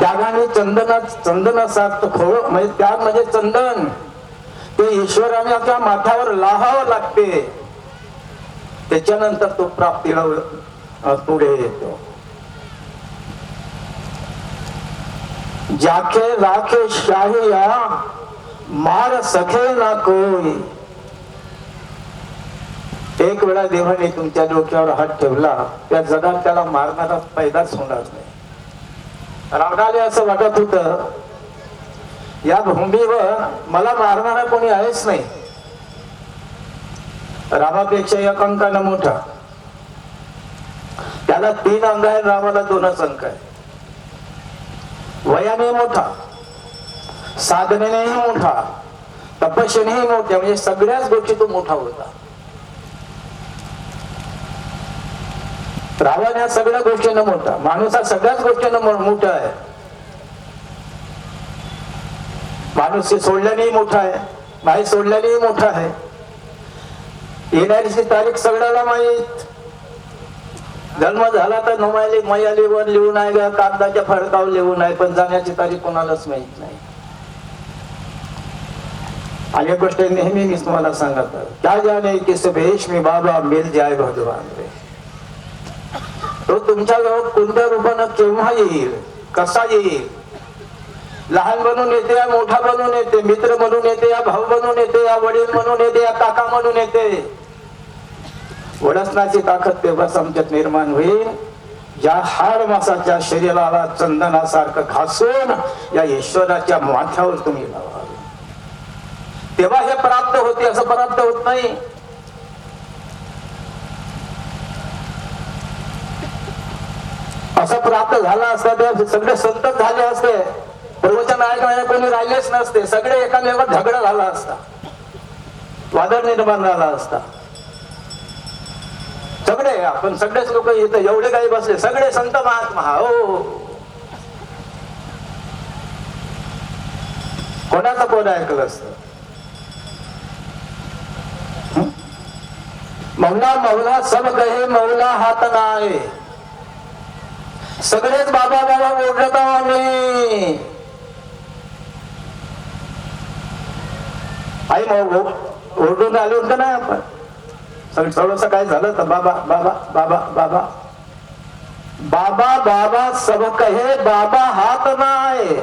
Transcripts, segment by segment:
त्यागाने चंदना चंदनासारखं खोळ म्हणजे त्या म्हणजे चंदन. ते ईश्वराच्या माथावर लाहावं लागते. त्याच्यानंतर तो प्राप्तीला पुढे येतो. जाखे राखे शाहिया मार सखे ना कोई. एक वेळा देवाने तुमच्या डोक्यावर हात ठेवला. त्या जगात त्याला मारणारा पैदाच होणार नाही. रावणाले असं वाटत होत या भूमीवर मला मारणारा कोणी आहेच नाही. रामापेक्षा या अंकानं मोठा. त्याला तीन अंग आहे रामाला दोनच अंक आहे वयाने मोठा साधनेनेही मोठा तपस्येनेही मोठ्या म्हणजे सगळ्याच गोष्टी तो मोठा होता. रावण ह्या सगळ्या गोष्टीनं मोठा. माणूस हा सगळ्याच गोष्टीनं मोठा आहे. माणूस हे सोडल्यानेही मोठा आहे. नाही सोडल्यानेही मोठा आहे. येणारीची तारीख सगळ्याला माहीत. जन्म झाला तर नोमायली मयालीवर लिहून आहे का कागदाच्या फडकावर लिहून आहे पण जाण्याची तारीख कोणालाच माहीत नाही. आणि एक गोष्ट नेहमी मी तुम्हाला सांगत आहे. जाणे की सुभेश मी बाबा मिल जाय भगवान रे. तो तुमच्या जवळ कोणत्या रूपानं केव्हा येईल? कसा येईल? लहान बनून येते या मोठा बनून येते मित्र म्हणून येते या भाऊ बनून येते या वडील म्हणून येते या काका म्हणून येते. वडसनाची ताकद तेव्हाच आमच्यात निर्माण होईल. ज्या हाड मासाच्या शरीराला चंदनासारखं घासून या ईश्वराच्या माथ्यावर तुम्ही लावा. तेव्हा हे प्राप्त होते असं प्राप्त होत नाही. असं प्राप्त झाला असता ते सगळे संतत झाले असते. प्रवचन ऐकणारे कोणी राहिलेच नसते. सगळे एकामेकात झगडा झाला असता. वादळ निर्माण झाला असता. सगळे आपण सगळेच लोक इथं एवढे काही बसले. सगळे संत महात्मा. हो. कोणाचं कोण ऐकलं असत? मौला मौला सब कहे मौला हात नाही सगळेच बाबा बाबा ओरडत आम्ही. आई भाऊ ओरडून आले होते ना आपण. सगळं थोडस काय झालं तर बाबा बाबा बाबा बाबा. बाबा बाबा सब कहे बाबा हात नाही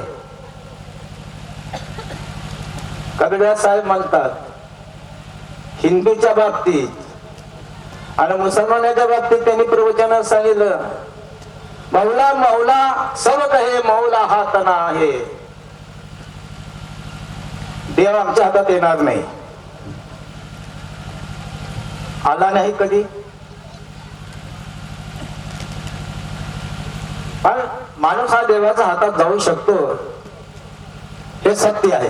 कगड्या साहेब म्हणतात हिंदूच्या बाबतीत आणि मुसलमानाच्या बाबतीत त्यांनी प्रवचनात सांगितलं मौला मौला सब कहे मौला हा तना आहे. देव आमच्या हातात येणार नाही. आला नाही कधी? पण माणूस हा देवाच्या हातात जाऊ शकतो. हे सत्य आहे.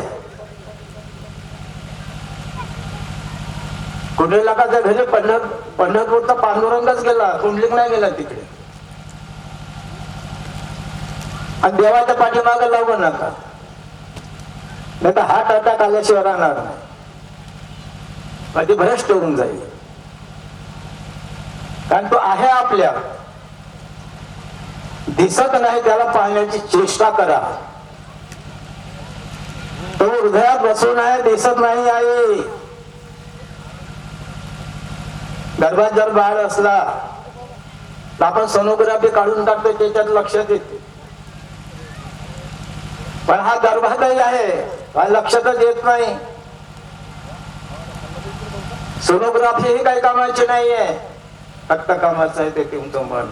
कुंडलिकाच्या घरी पंढर पंढरपूरचा पांडुरंगच गेला कुंडलिक नाही गेला तिकडे. आणि देवाच्या पाठीमागे लागू नका. नाही तर हार्ट अटॅक आल्याशिवाय राहणार नाही. कधी भ्रष्ट होऊन जाईल. कारण तो आहे आपल्या. दिसत नाही त्याला पाहण्याची चेष्टा करा. तो हृदयात बसून आहे दिसत नाही आहे गर्भात जर बाळ असला तर आपण सोनोग्राफी काढून टाकतो त्याच्यात लक्षात येते पण हा गर्भातही आहे. लक्षातच येत नाही. सोनोग्राफी ही काही कामाची नाहीये. फक्त कामाचं आहे ते तुमचं मन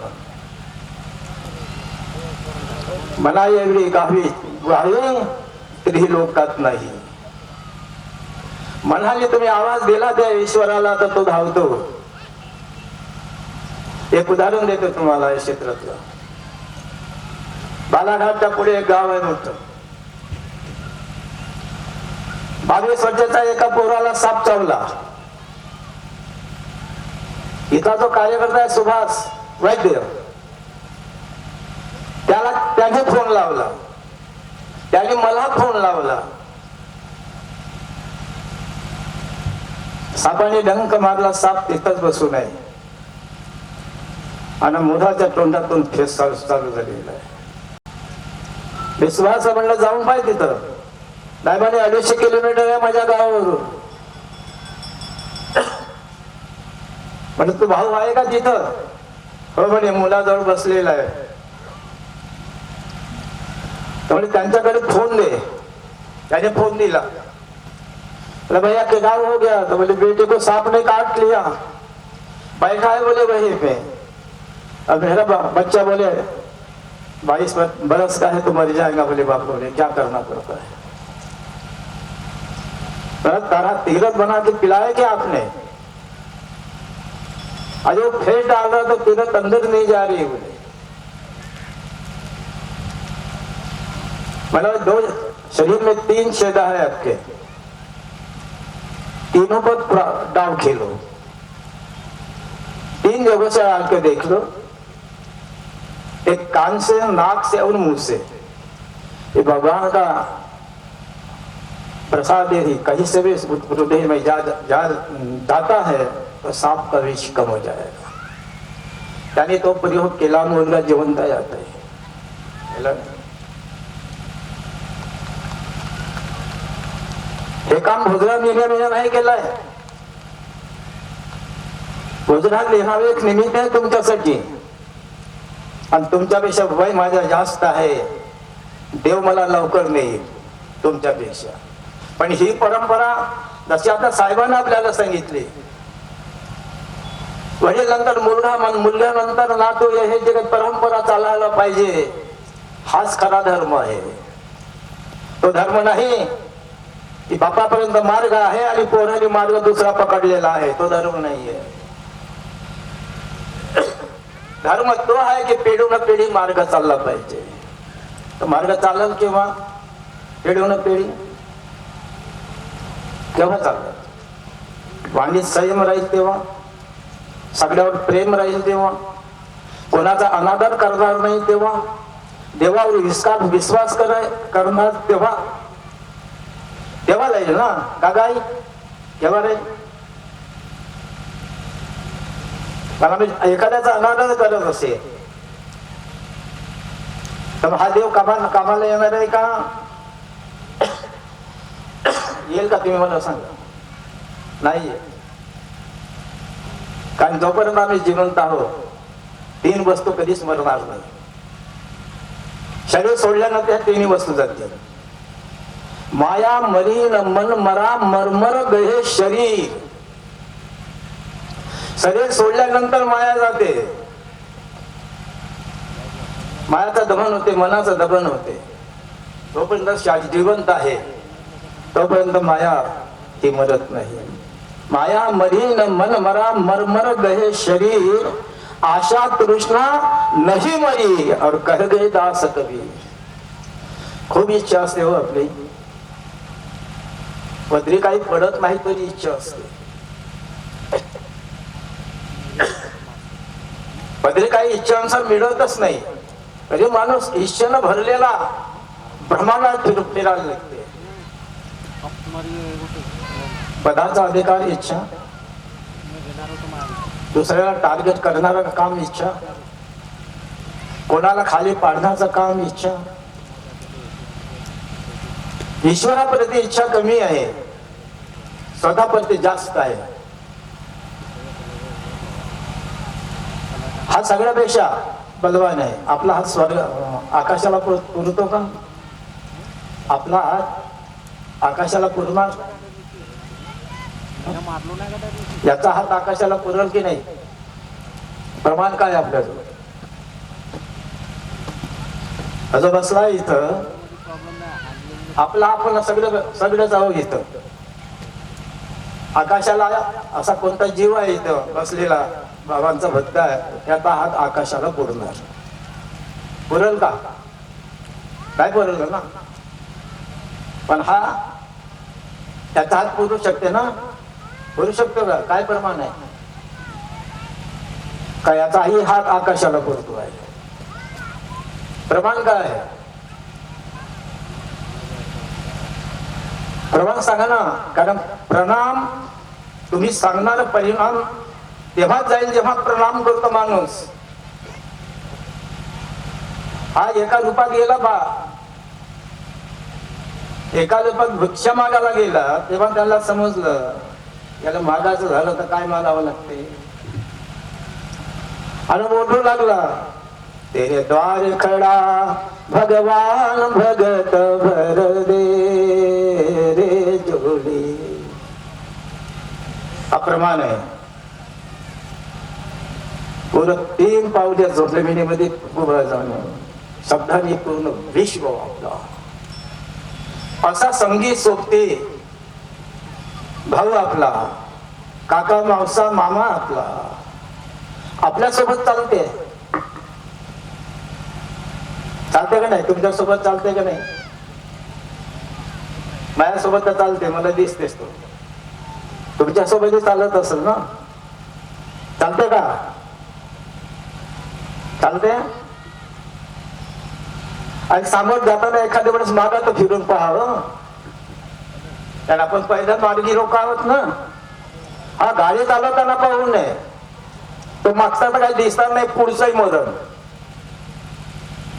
मला एवढी गावी गावी तरी लोकात नाही. म्हणाले तुम्ही आवाज दिला त्या ईश्वराला तर तो धावतो. एक उदाहरण देतो तुम्हाला या क्षेत्रातलं. बालाघाटच्या पुढे एक गाव आहे मोठं. बावीस वर्षाचा एका पोराला साप चावला. इथला जो कार्यकर्ता आहे सुभाष वैद्य त्याला त्याने फोन लावला. त्याने मला फोन लावला. सापाने डंक मारला साप तिथंच बसू नये. आणि मुलाच्या तोंडातून फेस चालू चालू झालेला आहे. विश्वास म्हणलं जाऊन पाय तिथं. नाही म्हणे अडीचशे किलोमीटर आहे माझ्या गावावरून. म्हणजे तू भाऊ आहे का तिथं? हो म्हणे मुलाजवळ बसलेला आहे. तर म्हणे त्यांच्याकडे फोन दे. त्याने फोन दिला. बोले भैया के गाँव हो गया. तो बोले बेटे को सांप ने काट लिया. बैठा है बोले वहीं पे अब मेरा बच्चा बोले बाईस बरस का है तो मर जाएगा बोले बाप बोले क्या करना पड़ता है? तारा तीरथ बना के पिलाया क्या आपने? आज वो फेंट डाल रहा तो तीरथ अंदर नहीं जा रही बोले मतलब दो शरीर में तीन छेदा है आपके, तीनों पर डाव खेलो। तीन जगहों से डाल के देख लो। एक कान से, नाक से और मुँह से। ये भगवान का प्रसाद यदि कहीं से भी हृदय में जा, जा जाता है तो सांप का विष कम हो जाएगा। त्याने तो प्रयोग केला मुलगा जिवंत जात आहे हे काम भोजनात नेण्याने नाही केलंय भोजनात लिहावं एक निमित्त आहे तुमच्यासाठी आणि तुमच्यापेक्षा वय माझ्या जास्त आहे देव मला लवकर नेईल तुमच्यापेक्षा पण ही परंपरा जशी आता साहेबांना आपल्याला सांगितली. म्हणजे वडील मुलगा मुलग्यानंतर नातू हे जे काही परंपरा चालायला पाहिजे. हाच खरा धर्म आहे. तो धर्म नाही की बापापर्यंत मार्ग आहे आणि पोराने मार्ग दुसरा पकडलेला आहे. तो धर्म नाहीये. धर्म तो आहे की पिढून पिढी मार्ग चालला पाहिजे. तर मार्ग चालल केव्हा पिढून पिढी? केव्हा चाललं वाणीत संयम राहील तेव्हा सगळ्यावर प्रेम राहील तेव्हा कोणाचा अनादर करणार नाही तेव्हा देवावर विश्वास विश्वास कराय करणार तेव्हा. तेव्हा राहील ना कागाई केव्हा राहील कारण मी म्हणजे एखाद्याचा अनादर करत असेल तर हा देव कामा कामाला येणार आहे का? येईल का तुम्ही मला सांगा? नाही कारण जोपर्यंत आम्ही जिवंत आहोत तीन वस्तू कधीच मरणार नाही. शरीर सोडल्यानंतर ह्या तिन्ही वस्तू जातील. माया मरीन मन मरा मरमर गहे शरीर. शरीर सोडल्यानंतर माया जाते. मायाचं दमन होते मनाचं दमन होते. जोपर्यंत जिवंत आहे तोपर्यंत माया ही मरत नाही. माया मरीन मन मरा मरमर गहे शरीर. आशा तृष्णा नहीं मरी और कह गए दास कवी खूप इच्छा असते हो आपली. पदरी काही पडत नाही तरी इच्छा असते. पदरी काही इच्छानुसार मिळतच नाही. तरी माणूस इच्छेनं भरलेला भ्रमाला फिर फिरायला लागते पदाचा अधिकार इच्छा. दुसऱ्याला टार्गेट करणारा काम इच्छा. कोणाला खाली पाडण्याचं काम इच्छा. ईश्वराप्रती इच्छा कमी आहे. स्वतःप्रती जास्त आहे. हा सगळ्यापेक्षा बलवान आहे. आपला हात स्वर्ग आकाशाला पुर- पुरतो का? आपला हात आकाशाला पुरणार याचा हात आकाशाला पुरल की नाही? प्रमाण काय आपल्याजवळ? असं बसला इथं. आपला आपण सगळं सगळं जाऊ इथं. आकाशाला असा कोणता जीव आहे इथं? बसलेला बाबांचा भक्त आहे. त्याचा हात आकाशाला पुरणार पुरल का? काय पुरल ना? पण हा त्याचा हात पुरू शकते ना? पुरू शकतो का? काय प्रमाण आहे? का याचाही हात आकाशाला पुरतो आहे. प्रमाण काय आहे? प्रमाण सांगा ना. कारण प्रणाम तुम्ही सांगणार परिणाम तेव्हा जाईल जेव्हा प्रणाम करतो माणूस. हा एका रूपात गेला बा. एका लोकात भिक्षा मागायला गेला तेव्हा त्याला समजलं याला मागायचं झालं तर काय मागावं लागते? आणि ओढू लागला तेरे द्वार खडा भगवान भगत भर दे रे जोडी. अप्रमाण आहे पूर्ण तीन पावल्या जमिनीमध्ये उभं जाणं शब्दांनी पूर्ण विश्व आपला असा संगीत सोबते भाऊ आपला काका मावसा मामा आपला. आपल्यासोबत चालते. चालते का नाही? तुमच्यासोबत चालते का नाही? माझ्यासोबत तर चालते मला दिसतेस तो. तुमच्यासोबत चालत असेल ना? चालते का? चालते? आणि सामोर जाताना एखाद्या वेळेस मागात तर फिरून पाहावं कारण आपण पहिल्या मार्गी लोक आहोत ना. हा गाडी चालवताना पाहू नये. तो मागचा तर काही दिसणार नाही पुढचंही मरण.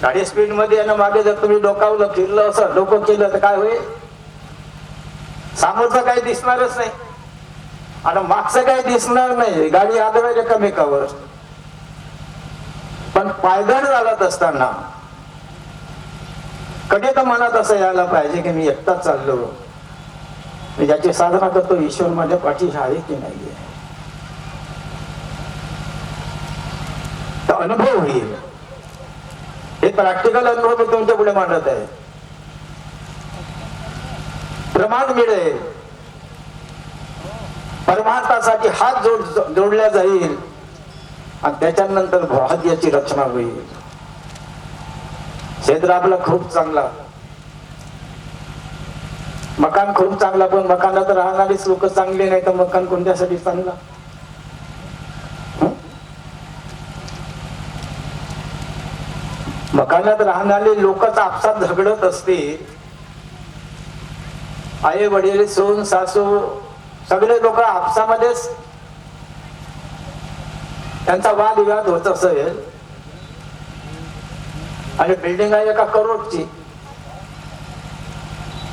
गाडी स्पीडमध्ये आहे ना मागे जर तुम्ही डोकावलं फिरलं असं डोकं केलं तर काय होईल? समोरचं काही दिसणारच नाही. आणि मागचं काही दिसणार नाही. गाडी आदळायला कमेकावर पण पायदळ चालत असताना कधी तर मनात असं यायला पाहिजे की मी एकटाच चाललो. मी ज्याची साधना करतो ईश्वर माझ्या पाठीशी आहे की नाहीये. अनुभव होईल. हे प्रॅक्टिकल अनुभव मी तुमच्यापुढे मांडत आहे. प्रमाण मिळेल. परमार्थासाठी हात जोड जोडल्या जाईल. आणि त्याच्यानंतर भाग्याची रचना होईल. क्षेत्र आपला खूप चांगला. मकान खूप चांगला पण मकानात राहणारीच लोक चांगली नाही तर मकान कोणत्यासाठी चांगला? मकानात राहणारे लोकच आपसात झगडत असते आई वडील सून सासू सगळे लोक आपसामध्येच त्यांचा वादविवाद होत असेल. आणि बिल्डिंग आहे एका करोडची.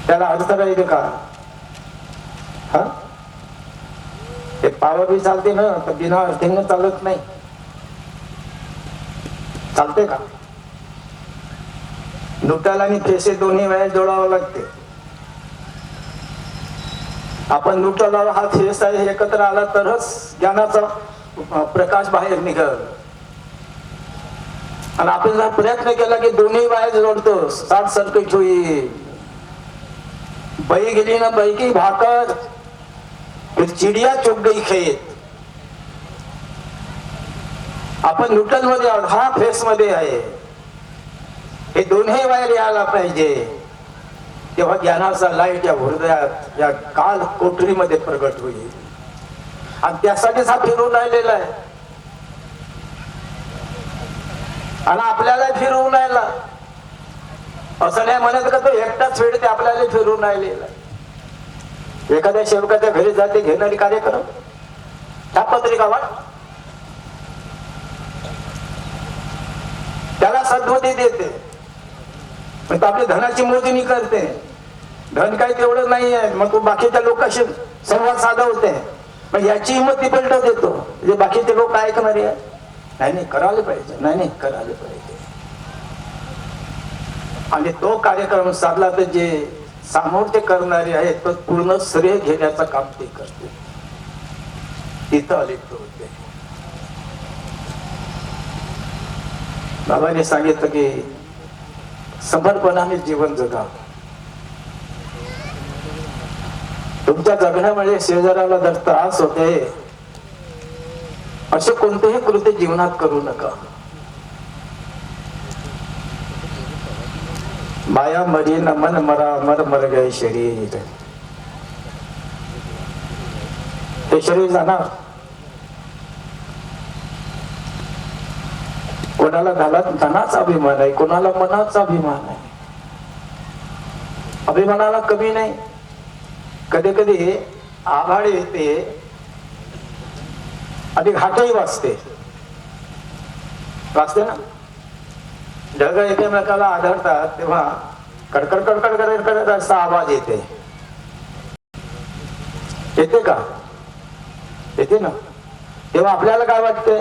त्याला अर्थ येते का? हा? ते पावर बी चालते ना तर बिना अर्थिंग चालत नाही. चालते का? नुटाला आणि पैसे दोन्ही वेळेस जोडावं लागते. आपण नुटाला हा फेस आहे एकत्र आला तरच ज्ञानाचा प्रकाश बाहेर निघल. आणि आपण जर प्रयत्न केला की दोन्ही बाया जोडतो. साठ सर्किट होईल बाई गेली ना बैकी भाकर. फिर चिडिया चुक गई खेत. आपण न्यूटनमध्ये आहोत. हा फेस मध्ये आहे. हे दोन्ही वायर यायला पाहिजे. तेव्हा ज्ञानाचा लाइट या हृदयात या काल कोठरीमध्ये प्रगट होईल. आणि त्यासाठीच हा फिरून राहिलेला आहे. आणि आपल्याला फिरवून राहिला असं नाही म्हणत का तो एकटाच फेडते आपल्याला फिरून राहिलेला एखाद्या शेवकाच्या घरी जाते घेणारी कार्यक्रम. त्या पत्रिका वाट त्याला सद्बुद्धी देते. पण तो आपली धनाची मोजणी करते. धन काही तेवढं नाही आहे मग तो बाकीच्या लोकांशी संवाद साधवते? मग याची हिंमत ती पलट देतो. म्हणजे बाकीचे लोक ऐकणारे आहे नाही नाही करायला पाहिजे. नाही नाही करायला पाहिजे. आणि तो कार्यक्रम साधला तर जे सामोरचे करणारे आहेत तो पूर्ण श्रेय घेण्याचं काम ते करते. तिथं अलिप्त होते. बाबाने सांगितलं की समर्पणाने जीवन जगा तुमच्या जगण्यामुळे शेजाऱ्याला जर त्रास होते असं कोणतेही कृत्य जीवनात करू नका. माया मरी न मन मरा मर मर गए शरीर. ते शरीर जाणार. कोणाला घालत धनाचा अभिमान आहे कोणाला मनाचा अभिमान आहे. अभिमानाला कमी नाही. कधी कधी आभाळ येते आणि घाटही वाचते. वाचते ना? ढग एकमेकाला आढळतात तेव्हा कडकड कडकड करत करत असा आवाज येते. येते का? येते ना? तेव्हा आपल्याला काय वाटते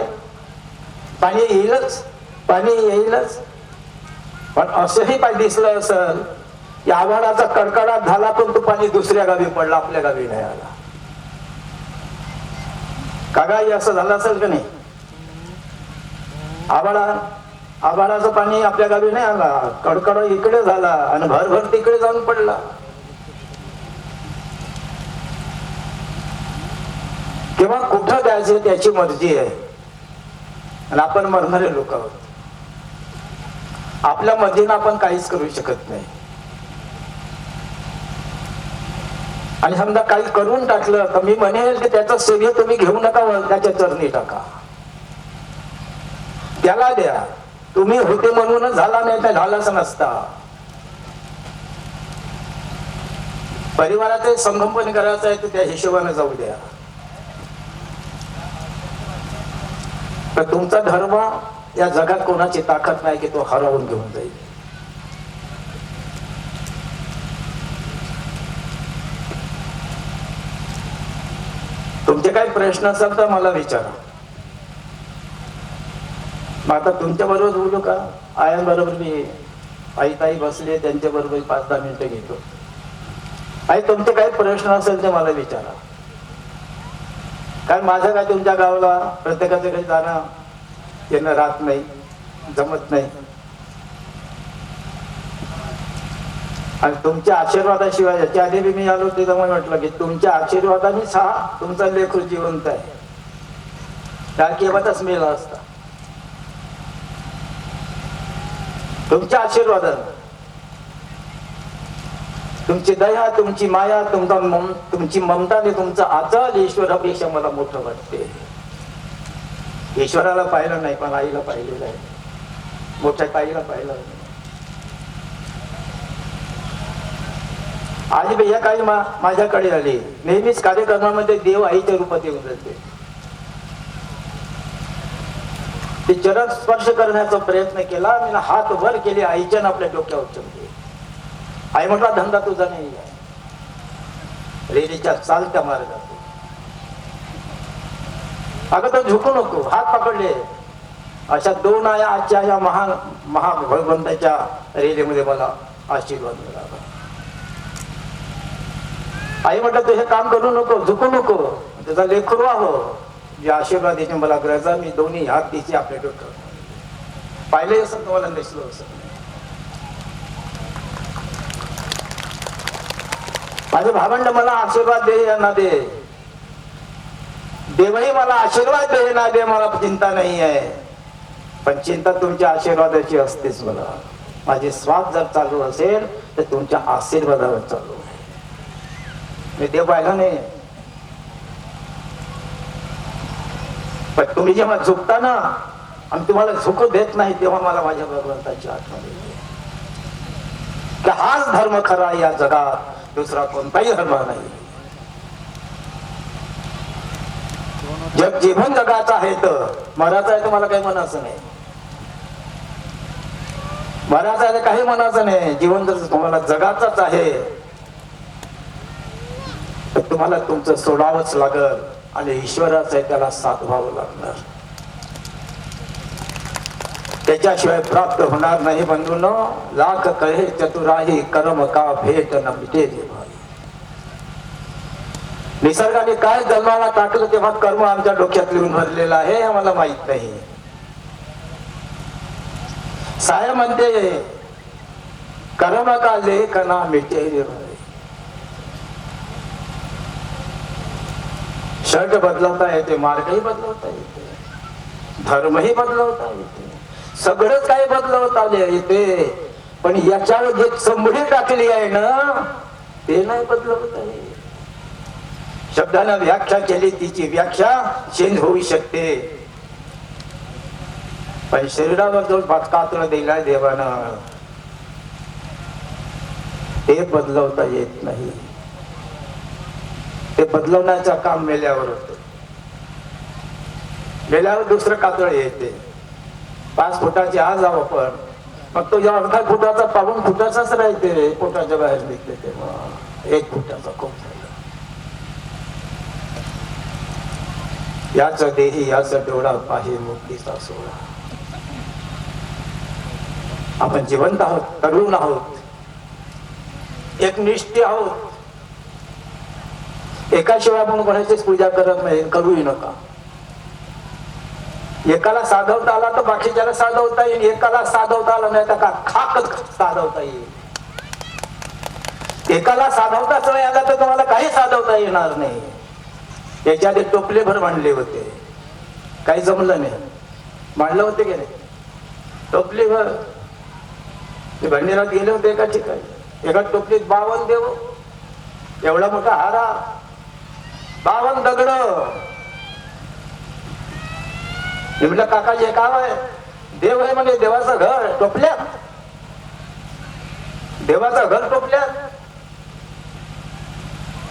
पाणी येईलच पाणी येईलच. पण असंही पाणी दिसलं असल की आभाळाचा कडकडाट झाला पण तो पाणी दुसऱ्या गावी पडला आपल्या गावी नाही आला. कागाई असं झालं असेल का नाही? आभाळा आभाळाचं पाणी आपल्या गावी नाही आला. कडकड इकडे झाला आणि भरभर तिकडे जाऊन पडला. किंवा कुठं द्यायचं त्याची मर्जी आहे? आणि आपण मरणारे लोक आहोत. आपल्या मर्जीनं आपण काहीच करू शकत नाही. आणि समजा काही करून टाकलं तर मी म्हणेल की त्याचं श्रेय तुम्ही घेऊ नका वर त्याच्या चरणी टाका. त्याला द्या. तुम्ही होते म्हणूनच झाला नाही तर झालाच नसता. परिवाराचं संगोपन करायचं आहे तर त्या हिशोबाने जाऊ द्या. तर तुमचा धर्म या जगात कोणाची ताकद नाही की तो हरवून घेऊन जाईल तुमचे काही प्रश्न असेल तर मला विचारा. मग आता तुमच्या बरोबर बोलू का? आया बरोबर मी आई ताई बसले त्यांच्या बरोबर पाच दहा मिनिटं घेतो. आई तुमचे काही प्रश्न असेल ते मला विचारा. कारण माझं काय तुमच्या गावाला प्रत्येकाचं काही जाणं येणं राहत नाही जमत नाही. आणि तुमच्या आशीर्वादाशिवाय याच्या आधी मी आलो त्याच्यामुळे म्हटलं की तुमच्या आशीर्वादानेच हा तुमचा लेखू जिवंत आहे. त्या केव्हाच मेला असता. तुमच्या आशीर्वादाने. तुमची दया तुमची माया तुमचा मम तुमची ममताने तुमचं तुमचा आचार ईश्वरापेक्षा मला मोठं वाटते. ईश्वराला पाहिलं नाही पण आईला पाहिलेलं आहे. मोठ्या ताईला पाहिलं नाही. आज भैया काही मा माझ्याकडे आले. नेहमीच कार्यक्रमामध्ये देव आईच्या रूपात येऊन जाते ते चरण स्पर्श करण्याचा प्रयत्न केला मी हात वर केले आईच्या आपल्या डोक्यावर चमके आई म्हटला धंदा तुझा नाही आहे. रेलीच्या चालत्या मार्गात अगं तर झुकू नको हात पकडले. अशा दोन आया आजच्या या महान महाभगवंताच्या रेलीमध्ये मला आशीर्वाद मिळाला. आई म्हटलं तू हे काम करू नको झुकू नको. त्याचा लेखरू आहो. जे आशीर्वाद देते मला गरजा मी दोन्ही हात तिची आपल्या डोक्यावर पाहिले असं तुम्हाला दिसलो असं. माझे भावंड मला आशीर्वाद दे या ना दे. देवही मला आशीर्वाद दे ना दे मला चिंता नाही आहे. पण चिंता तुमच्या आशीर्वादाची असतेच मला. माझे स्वाद जर चालू असेल तर तुमच्या आशीर्वादावर चालू. मी देव पाहिला नाही पण तुम्ही जेव्हा झुकता ना आणि तुम्हाला झुकू देत नाही तेव्हा मला माझ्या भगवंताची आठवण येते की हाच धर्म खरा या जगात दुसरा कोणताही धर्म नाही जग जीवन जगाचं आहे तर मराचं आहे तर मला काही म्हणायचं नाही मराचं आहे तर काही म्हणायचं नाही जीवन जर तुम्हाला जगाचाच आहे तुम्हाला तुमचं सोडावंच लागल आणि ईश्वराचं त्याला साथ व्हावं लागणार. त्याच्याशिवाय प्राप्त होणार नाही म्हणून लाख कहे चतुराही कर्म का भेट न मिटे भाई निसर्गाने काय जन्माला टाकलं तेव्हा कर्म आमच्या डोक्यात लिहून भरलेलं आहे हे आम्हाला माहीत नाही. साय म्हणते कर्म का लेख ना मिटे रे भाई शर्ट बदलवता येते मार्गही बदलवता येते धर्मही बदलवता येते. सगळंच काही बदलवता येते पण याच्यावर जे चंबडी टाकली आहे ना ते नाही बदलवता येत. शब्दानं व्याख्या केली तिची व्याख्या चेंज होऊ शकते. पण शरीरावर जो कातळ दिलाय देवानं ते बदलवता येत नाही. ते बदलवण्याचं काम मेल्यावर होत. मेल्यावर दुसरं कातळ येते पाच फुटाची आज आहो पण मग तो या अर्धा फुटाचा पाहून फुटाचाच राहते रे पोटाच्या बाहेर निघते तेव्हा. एक फुटाचा खूप झाला. याच देही याच डोळा पाहि मुक्तीचा सोहळा. आपण जिवंत आहोत तरुण आहोत. एक निष्ठी आहोत. एकाशिवाय आपण कोणाचीच पूजा करत नाही करूही नका. एकाला साधवता आला तर बाकीच्याला साधवता येईल एकाला साधवता आला नाही तर का खाकच साधवता येईल. एकाला साधवताच नाही आला तर तुम्हाला काही साधवता येणार नाही. याच्या आधी टोपले भर मांडले होते. काही जमलं नाही. मांडलं होते की नाही? टोपली भर भंडीरात गेले होते एका ठिकाणी. एका टोपलीत बावन देव. एवढा मोठा हारा. बावन दगड. म्हटलं काकाजी हे काय आहे देव आहे म्हणजे देवाचं घर टोपल्यात. देवाचं घर टोपल्यात.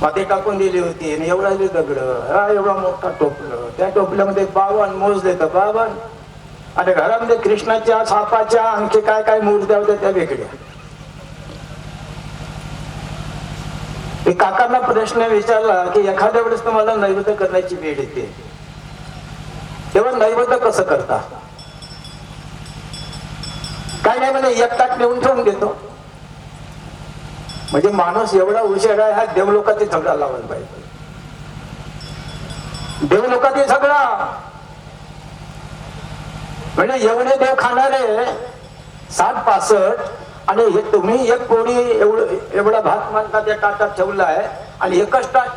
माती टाकून दिली होती आणि एवढा दगड. हा एवढा मोठा टोपलं. त्या टोपल्यामध्ये बावन मोजले तर बावन. आणि घरामध्ये कृष्णाच्या सापाच्या आणखी काय काय मूर्त्या होत्या त्या वेगळ्या. की काकांना प्रश्न विचारला की एखाद्या वेळेस तुम्हाला नैवेद्य करण्याची वेळ येते. तेव्हा नैवेद्य कसं करता? काय नाही म्हणजे एक ताट नेऊन ठेवून देतो. म्हणजे माणूस एवढा उशीर आहे हा देवलोकातील झगडा लावायला पाहिजे. देवलोकातील झगडा. म्हणजे एवढे देव खाणारे साठ पासष्ट आणि हे तुम्ही एक पोळी एवढं एवढा भात मानता त्या ताटात आहे आणि एकच ताट.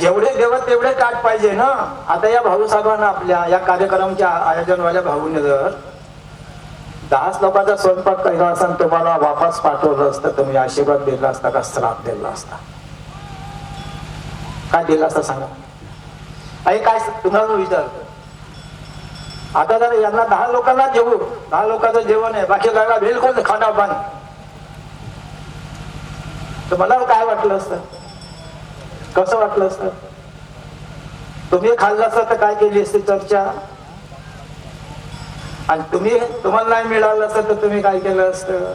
जेवढे देव तेवढे ताट पाहिजे ना. आता या भाऊ साहेबांना आपल्या या कार्यक्रमाच्या आयोजनवाल्या भाऊने जर दहाच लोकांचा स्वयंपाक केला असता तुम्हाला वापस पाठवलं असतं तुम्ही आशीर्वाद दिला असता का श्राप दिला असता? काय दिला असता सांगा? आई काय तुम्हाला विचारतो. आता जर यांना दहा लोकांना जेवू. दहा लोकांचं जेवण आहे. बाकी जागा बिलकुल खाना बंद. तर मला काय वाटलं असतं? कसं वाटलं असतं? तुम्ही खाल्लं असतं तर काय केली असते चर्चा? आणि तुम्ही तुम्हाला नाही मिळालं असतं तर तुम्ही काय केलं असतं?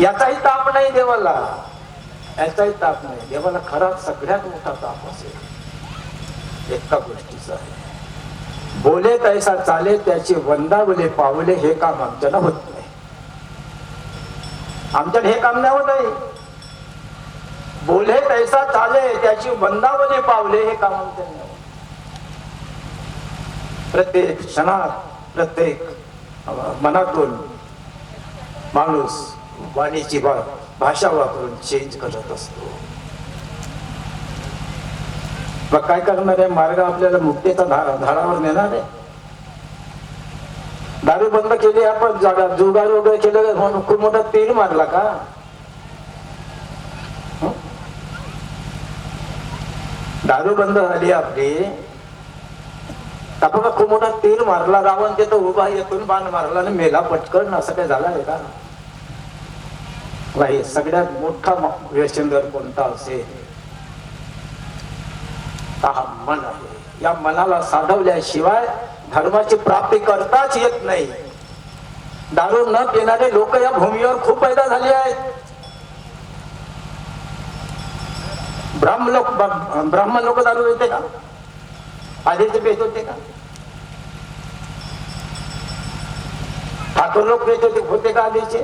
याचाही ताप नाही देवाला. याचाही ताप नाही. देवाला खरा सगळ्यात मोठा ताप असेल. एका गोष्टीचा आहे. बोले तैसा चाले त्याची वंदावले पावले हे काम आमच्यानं होत नाही. आमच्यात हे काम नाही होत आहे. बोले तैसा चाले त्याची वंदावले पावले हे काम आमच्या प्रत्येक क्षणात प्रत्येक मनातून माणूस वाणीची भाषा वापरून चेंज करत असतो. मग काय करणार आहे? मार्ग आपल्याला मुक्तीचा धा- धारावर नेणार आहे. दारू बंद केली आपण जागा जुगार वगैरे केलं म्हणून खूप मोठा तीर मारला का? दारू बंद झाली आपली. आपण खूप मोठा तीर मारला? रावण ते तर उभा येतून बाण मारला आणि मेला पटकन असं काय झालं आहे का? नाही सगळ्यात मोठा व्यसनदर कोणता असेल हा मन आहे. या मनाला साधवल्याशिवाय धर्माची प्राप्ती करताच येत नाही. दारू न पिणारे लोक या भूमीवर खूप पैदा झाले आहेत. ब्राह्म लोक ब्राह्मण लोक दारू येते का? आधीचे पेत होते का? ठाकूर लोक पेत होते होते का आधीचे?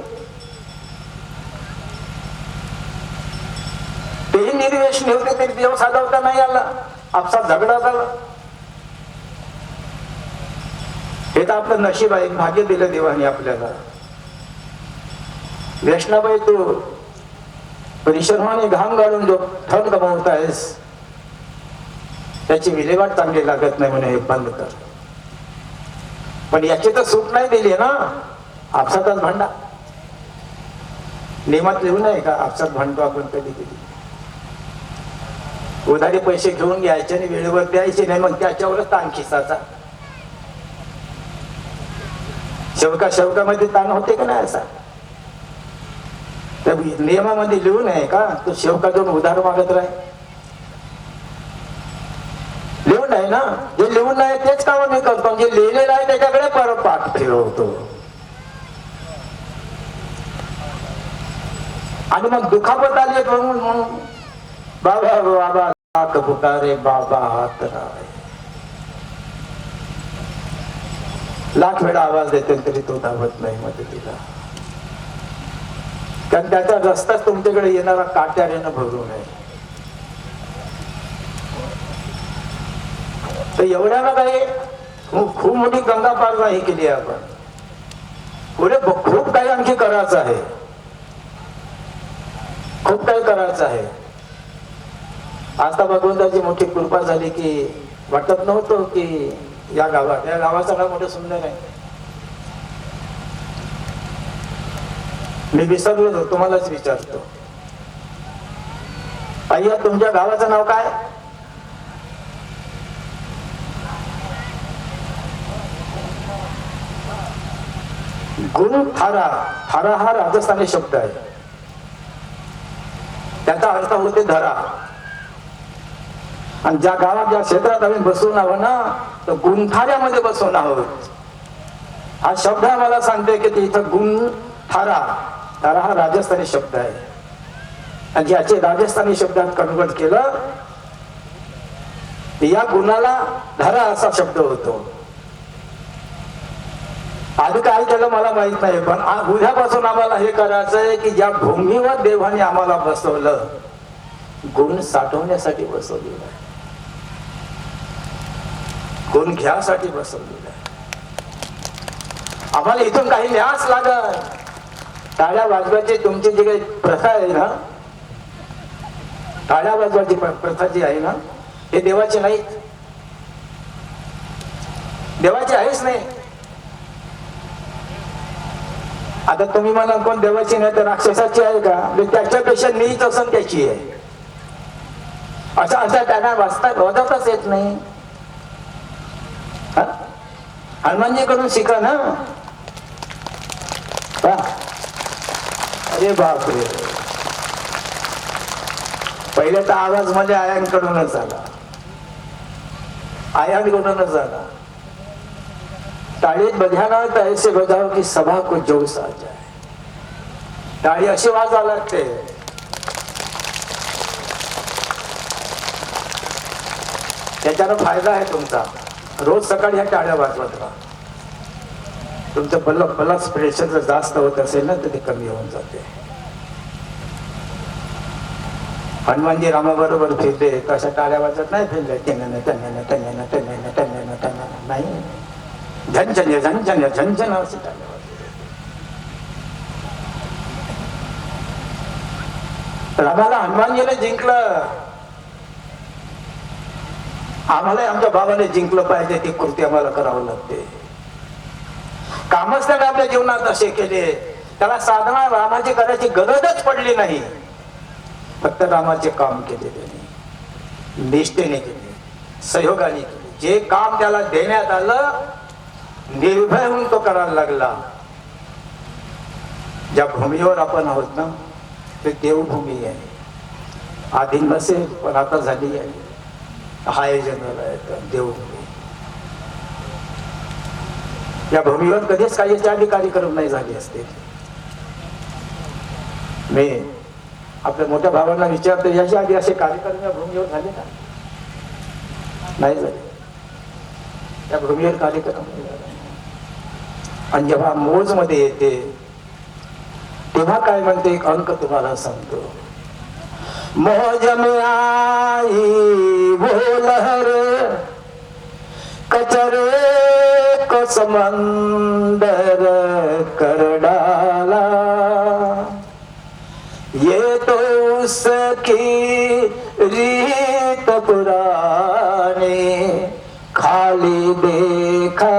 तेही निर्वेश होते तरी देव साधवता नाही आला. आपसा झगडा झाला. हे तर आपलं नशीब आहे भाग्य दिलं देवाने आपल्याला. वैष्णाबाई तू परिश्रमाने घाम घालून जो धन कमावत आहेस त्याची विल्हेवाट चांगली लागत नाही म्हणे हे बंद कर. पण याची तर सूट नाही दिली ना आपसातच भांडा. नियमात लिहू नये का आपसात भांडतो आपण कधी कधी उधारी पैसे घेऊन घ्यायचे आणि वेळेवर द्यायचे नाही मग त्याच्यावरच ताण खिसाचा शेवका शेवकामध्ये ताण होते का नाही असा? नियमामध्ये लिहू नये का? तो शेवका जाऊन उधार मागत राही. लिहून आहे ना? जे लिहून नाही तेच काम मी करतो. जे लिहिलेलं आहे त्याच्याकडे परत पाठ फिरवतो. आणि मग दुखापत आली म्हणून म्हणून बाबा बाबा लाख पुकारे बाबा हात राय. लाख वेळा आवाज देते तरी तो धावत नाही मदतीला. कारण त्याचा रस्ताच तुमच्याकडे येणारा काट्याने भरू नये तर एवढ्याला काही खूप मोठी गंगा पार नाही केली आहे आपण. पुढे खूप काही आणखी करायचं आहे. खूप काही करायचं आहे. आता भगवंताची मोठी कृपा झाली की वाटत नव्हतं की या गावात या गावाचं नाव मोठं सुंदर आहे. मी विसरलो तुम्हालाच विचारतो. अय्या तुमच्या गावाचं नाव काय? गुण थारा. थारा हा राजस्थानी शब्द आहे. त्याचा अर्थ होते धरा. आणि ज्या गावात ज्या क्षेत्रात आम्ही बसून आहोत ना तर गुंथाऱ्यामध्ये बसून आहोत. हा शब्द मला सांगते की ते इथं गुंथारा तारा हा राजस्थानी शब्द आहे. आणि ज्याचे राजस्थानी शब्दात कन्वर्ट केलं या गुणाला धरा असा शब्द होतो. आधी काय केलं मला माहीत नाही पण उद्यापासून आम्हाला हे करायचं आहे की ज्या भूमीवर देवाने आम्हाला बसवलं. गुण साठवण्यासाठी बसवलेलं कोण गुण घ्यासाठी बसवलेलं आहे. आम्हाला इथून काही न्यास लागत टाळ्या वाजवायची तुमची जी काही प्रथा आहे ना टाळ्या वाजवायची प्र- प्रथा जी आहे ना हे देवाची नाही देवाची आहेच नाही. आता तुम्ही मला कोण देवाची नाही तर राक्षसाची आहे का? म्हणजे त्याच्यापेक्षा नीच असून त्याची आहे. अशा अशा त्यांना वाचता वाजवताच येत नाही. हनुमानजीकडून शिका ना. हा? अरे बापरे. पहिले तर आवाज म्हणजे आयांकडूनच आला आयांकडूनच आला टाळीत बजाना तर ऐसे बजाव की सभा को जोश आ जाए. टाळी अशी वाजा लागते. त्याच्यानं फायदा आहे तुमचा. रोज सकाळी ह्या टाळ्या वाजवत राहा तुमचं बल बलस प्रेशर जर जास्त होत असेल ना तर ते कमी होऊन जाते. हनुमानजी रामाबरोबर फिरले कशा टाळ्या वाजत नाही फिरले टण्यानं टण्यानं टण्यानं टण्यानं त्यांना टण्यानं नाही. झंझन झंझन झनझन अशी टाळ्या वाजवते. रामाला हनुमानजीने जिंकलं. आम्हाला आमच्या बाबाने जिंकलं पाहिजे ती कृती आम्हाला करावं लागते. कामच त्याने आपल्या जीवनात असे केले त्याला साधना रामाची करायची गरजच पडली नाही. फक्त रामाचे काम केले त्याने. निष्ठेने केले सहयोगाने केले. जे काम त्याला देण्यात आलं निर्भय होऊन तो करायला लागला. ज्या भूमीवर आपण आहोत ना ते देवभूमी आहे. आधी नसेल पण आता झाली आहे. हाय जनरल देऊ या भूमीवर कधीच काही कार्यक्रम नाही झाले असते. मी आपल्या मोठ्या भावांना विचारतो याच्या आधी असे कार्यक्रम या भूमीवर झाले का? नाही झाले. त्या भूमीवर कार्यक्रम आणि जेव्हा मोजमध्ये येते तेव्हा काय म्हणते? एक अंक तुम्हाला सांगतो. मौज में आई, वो लहर कचरे को समंदर कर डाला। ये तो उसकी रीत पुरानी खाली देखा,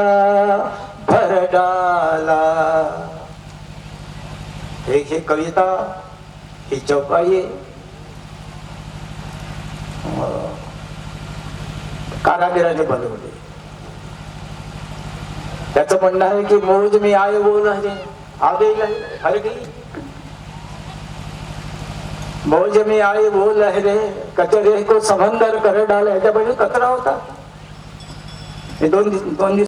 भर डाला। ही कविता ही चौपाई कारागिराने बनवली त्याच म्हणणं आहे की मौज मी आय बोल आहे आगे हर गई मौज मी आई बोल रे कचरे को समंदर कर डाल ह्याच्या पहिले कचरा होता. हे दोन दोन दिवस